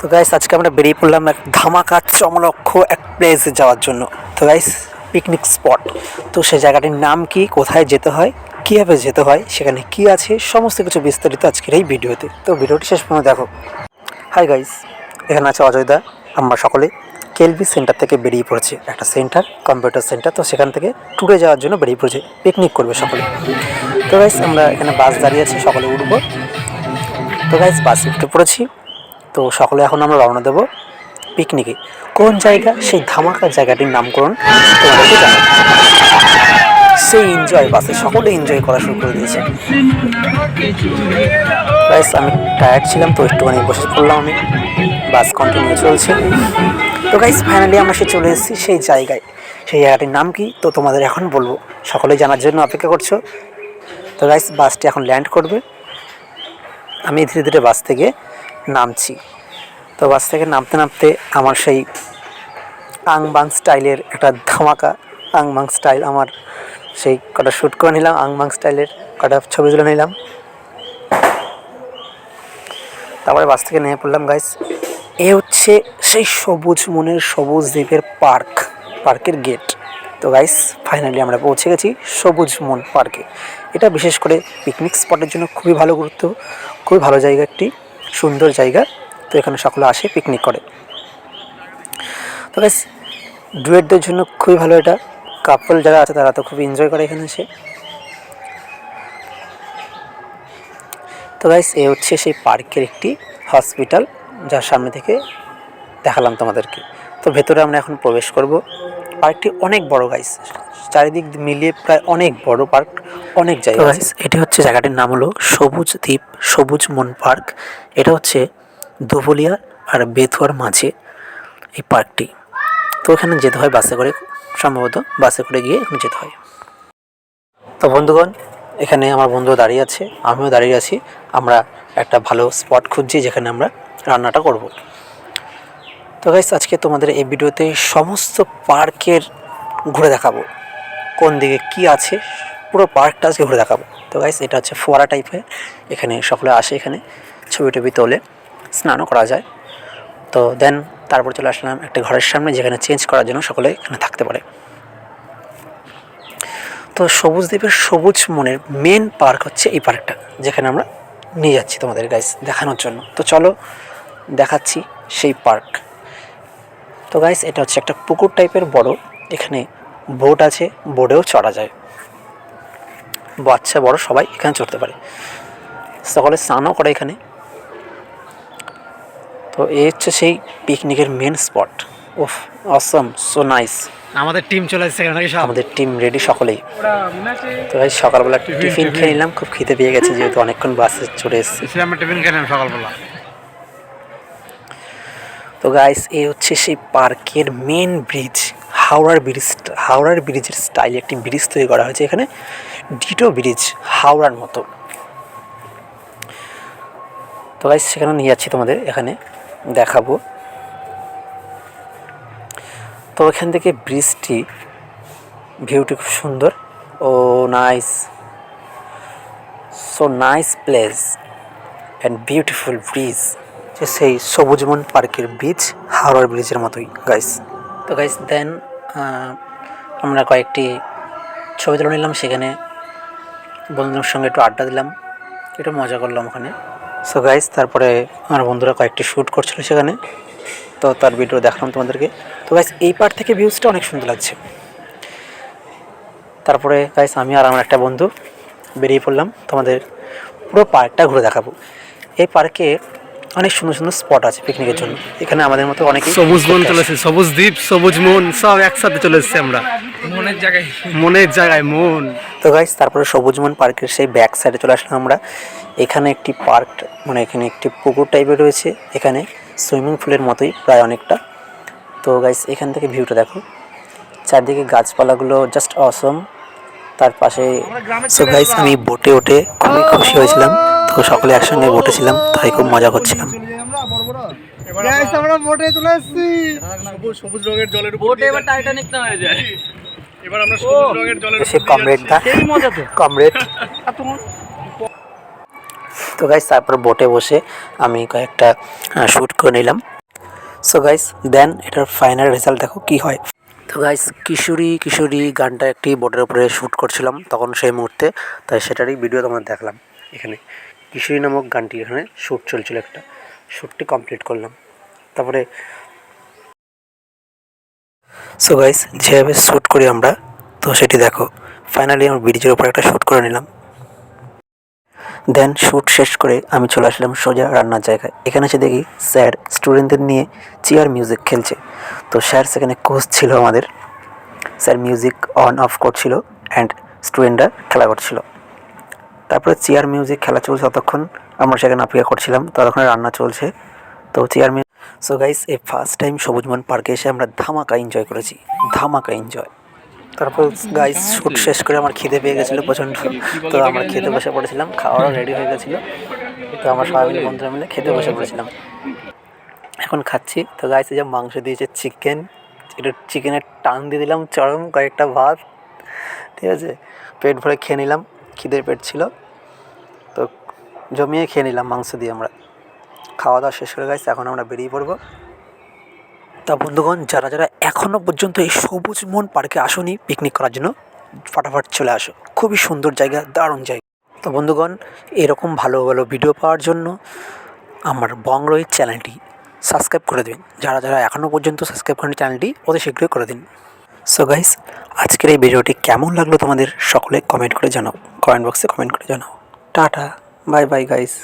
তো গাইস আজকে আমরা বেরিয়ে পড়লাম এক ধামাকা চমলক্ষ এক প্লেসে যাওয়ার জন্য। তো গাইস পিকনিক স্পট তো সেই জায়গাটির নাম কি, কোথায় যেতে হয়, কীভাবে যেতে হয়, সেখানে কি আছে, সমস্ত কিছু বিস্তারিত আজকের এই ভিডিওতে। তো ভিডিওটি শেষ পর্যন্ত দেখো। হাই গাইস এখানে আছে অজয়দা আমরা সকলে কেলভি সেন্টার থেকে বেরিয়ে পড়েছে। একটা সেন্টার কম্পিউটার সেন্টার তো সেখান থেকে ট্যুরে যাওয়ার জন্য বেরিয়ে পড়েছে। পিকনিক করবে সকলে। তো গাইস আমরা এখানে বাস দাঁড়িয়ে আছি, সকলে উঠবো। তো গাইস বাস উঠে পড়েছি। তো সকলে এখন আমরা রওনা দেবো পিকনিকে। কোন জায়গা? সেই ধামাকা জায়গাটির নামকরণ তোমাদেরকে জানাব। সেই এনজয় বাসে সকলে এনজয় করা শুরু করে দিয়েছে। গাইস আমি টায়ার্ড ছিলাম, তো একটুখানি বসে পড়লাম আমি। বাস কন্টিনিউ চলছে। তো গাইস ফাইনালি আমরা সে চলে এসেছি সেই জায়গায়। সেই জায়গাটির নাম কি? তো তোমাদের এখন বলব। সকলে জানার জন্য অপেক্ষা করছ। তো গাইস বাসটি এখন ল্যান্ড করবে। আমি ধীরে ধীরে বাস থেকে নামছি। তো বাস থেকে নামতে নামতে আমার সেই আংবাং স্টাইলের একটা ধামাকা আংবাং স্টাইল আমার সেই কটা শ্যুট করে নিলাম, আংবাং স্টাইলের কটা ছবি তুলে নিলাম। তারপরে বাস থেকে নেমে পড়লাম গাইস এ হচ্ছে সেই সবুজ মনের সবুজ দ্বীপের পার্ক, পার্কের গেট তো গাইস ফাইনালি আমরা পৌঁছে গেছি সবুজ মন পার্কে। এটা বিশেষ করে পিকনিক স্পটের জন্য খুবই ভালো গুরুত্ব, খুবই ভালো জায়গা একটি। সুন্দর জায়গা। তো এখানে সকলে আসে পিকনিক করে। তো গাইস ডুয়েটদের জন্য খুবই ভালো এটা। কাপল যারা আছে, তারা তো খুব এনজয় করে এখানে এসে। তো গাইস এ হচ্ছে সেই পার্কের একটি হসপিটাল যার সামনে থেকে দেখালাম তোমাদেরকে। তো ভেতরে আমরা এখন প্রবেশ করব। পার্কটি অনেক বড় গাইস চারিদিক মিলিয়ে প্রায় অনেক বড় পার্ক অনেক জায়গা গাইস এটি হচ্ছে জায়গাটির নাম হলো সবুজ দ্বীপ সবুজ মন পার্ক। এটা হচ্ছে ধুবুলিয়া আর বেথুয়ার মাঝে এই পার্কটি। তো এখানে যেতে হয় বাসে করে সম্ভবত বাসে করে গিয়ে এখানে যেতে হয়। তো বন্ধুগণ এখানে আমার বন্ধু দাঁড়িয়ে আছে আমিও দাঁড়িয়ে আছি। আমরা একটা ভালো স্পট খুঁজছি যেখানে আমরা রান্নাটা করব। তো গাইস আজকে তোমাদের এই ভিডিওতে সমস্ত পার্কের ঘুরে দেখাবো। কোন দিকে কি আছে, পুরো পার্কটা আজকে ঘুরে দেখাবো। তো গাইস এটা হচ্ছে ফোয়ারা টাইপের এখানে সকলে আসে এখানে, ছবি টবি তোলে, স্নানও করা যায়। তো দেন তারপর চলে আসলাম একটা ঘরের সামনে যেখানে চেঞ্জ করার জন্য সকলে এখানে থাকতে পারে। তো সবুজ দ্বীপের সবুজ মনের মেন পার্ক হচ্ছে এই পার্কটা যেখানে আমরা নিয়ে যাচ্ছি তোমাদের গাইস দেখানোর জন্য। তো চলো দেখাচ্ছি সেই পার্ক তো গাইস এটা হচ্ছে একটা পুকুর টাইপের বড়, এখানে বোট আছে বোটেও চড়া যায়। বাচ্চা বড় সবাই এখানে চড়তে পারে। সকলে স্নানও করে এখানে। তো এই হচ্ছে সেই পিকনিকের main spot of Assam so nice আমাদের টিম চলে এসেছে এখানে নাকি সব? আমাদের টিম রেডি সকলেই। তো ভাই সকালবেলা একটু টিফিন খেয়ে নিলাম খুব খিদে পেয়ে গেছে যেহেতু অনেকক্ষণ বাসে চড়ে এসেছি। আমরা টিফিন খেলাম সকালবেলা। তো গাইস এই হচ্ছে সেই পার্কের মেন ব্রিজ হাওড়ার ব্রিজ, হাওড়ার ব্রিজের স্টাইলে একটি ব্রিজ তৈরি করা হয়েছে এখানে। ডিটো ব্রিজ, হাওড়ার মতো। তো গাইস সেখানে নিয়ে যাচ্ছি তোমাদের, এখানে দেখাবো। তো এখান থেকে ব্রিজটি ভিউটি খুব সুন্দর। ও nice so nice place and beautiful bridge সেই সবুজমন পার্কের ব্রিজ হাওড়ার ব্রিজের মতোই গাইস তো গাইস দেন আমরা কয়েকটি ছবি তুলে নিলাম, সেখানে বন্ধুদের সঙ্গে একটু আড্ডা দিলাম, একটু মজা করলাম ওখানে। সো গাইস তারপরে আমার বন্ধুরা কয়েকটি শ্যুট করছিল সেখানে, তো তার ভিডিও দেখালাম তোমাদেরকে। তো গাইস এই পার্ট থেকে ভিউজটা অনেক সুন্দর লাগছে। তারপরে গাইস আমি আর আমার একটা বন্ধু বেরিয়ে পড়লাম, তোমাদের পুরো পার্কটা ঘুরে দেখাবো। এই পার্কে অনেক সুন্দর সুন্দর স্পট আছে পিকনিকের জন্য। এখানে আমাদের মতো অনেক সবুজ মন চলে এসেছে সবুজ দ্বীপ সবুজ মন সব একসাথে চলে এসেছে আমরা। মনের জায়গায়। মনের জায়গায় মন। তো গাইস তারপরে সবুজমন পার্কের সেই ব্যাক সাইডে চলে আসলাম আমরা। এখানে একটি পার্ক মানে এখানে একটি পুকুর টাইপের রয়েছে। এখানে সুইমিং পুলের মতোই প্রায় অনেকটা। তো গাইস এখান থেকে ভিউটা দেখো। চারদিকে গাছপালাগুলো জাস্ট অসম তার পাশে সো গাইস আমি বোটে ওঠে খুবই খুশি হয়েছিলাম। তো সকলে একসঙ্গে বোটে ছিলাম তাই খুব মজা করছিলাম। আমরা বোটে চলে এসেছি। সবুজ সবুজ রঙের জলের উপর এবার টাইটানিক না হয়ে যায়। এবার আমরা! সবুজ রঙের জলের সে কমরেড দা মজা তো। কমরেড তো গাইস তারপর বোটে বসে আমি কয়েকটা শ্যুট করে নিলাম। সো গাইস দেন এটার ফাইনাল রেজাল্ট দেখো কি হয়। তো গাইস কিশোরী কিশোরী গানটা একটি বোটের উপরে শ্যুট করছিলাম তখন সেই মুহূর্তে তাই সেটারই ভিডিও তোমাদের দেখলাম এখানে। কিশোরী নামক গানটি এখানে শ্যুট চলছিল একটা। শ্যুটটি কমপ্লিট করলাম। তারপরে সো গাইস যেভাবে শ্যুট করি আমরা, তো সেটি দেখো। ফাইনালি আমার ব্রিজের উপর একটা শ্যুট করে নিলাম। দেন শ্যুট শেষ করে আমি চলে আসলাম সোজা রান্নার জায়গায়। এখানে এসে দেখি স্যার স্টুডেন্টদের নিয়ে চেয়ার মিউজিক খেলছে। তো স্যার সেখানে কোচ ছিল আমাদের। স্যার মিউজিক অন অফ করছিল অ্যান্ড স্টুডেন্টরা খেলা করছিল। তারপরে চেয়ার মিউজিক খেলা চলছে ততক্ষণ। আমরা সেখানে অপেক্ষা করছিলাম, ততক্ষণে রান্না চলছে। তো চেয়ার মিউজিক সো গাইস এই ফার্স্ট টাইম সবুজমন পার্কে এসে আমরা ধামাকা এনজয় করেছি। ধামাকা এনজয় তারপর গাইস শ্যুট শেষ করে আমার খিদে পেয়ে গেছিল প্রচণ্ড। তো আমরা খেতে বসে পড়েছিলাম খাওয়ারও রেডি হয়ে গেছিল। তো আমরা সবাই মিলে বন্ধুরা মিলে খেতে বসে পড়েছিলাম। এখন খাচ্ছি। তো গাইস যে মাংস দিয়েছে চিকেন একটু চিকেনের টান দিয়ে দিলাম, চরম কয়েকটা ভাত। ঠিক আছে? পেট ভরে খেয়ে নিলাম। খিদের পেট ছিল। তো জমিয়ে খেয়ে নিলাম মাংস দিয়ে আমরা। খাওয়া দাওয়া শেষ করে গেছে এখন আমরা বেরিয়ে পড়ব। তা বন্ধুগণ, যারা যারা এখনও পর্যন্ত এই সবুজ মন পার্কে আসনি পিকনিক করার জন্য, ফাটাফাট চলে আসো। খুবই সুন্দর জায়গা, দারুণ জায়গা। তো বন্ধুগণ, এরকম ভালো ভালো ভিডিও পাওয়ার জন্য আমার বংরই চ্যানেলটি সাবস্ক্রাইব করে দিন যারা যারা এখনও পর্যন্ত সাবস্ক্রাইব করেন চ্যানেলটি, অতি শীঘ্রই করে দিন। সো গাইস আজকের এই ভিডিওটি কেমন লাগল তোমাদের সকলে কমেন্ট করে জানাও। কমেন্ট বক্সে কমেন্ট করে জানাও। Tata bye bye guys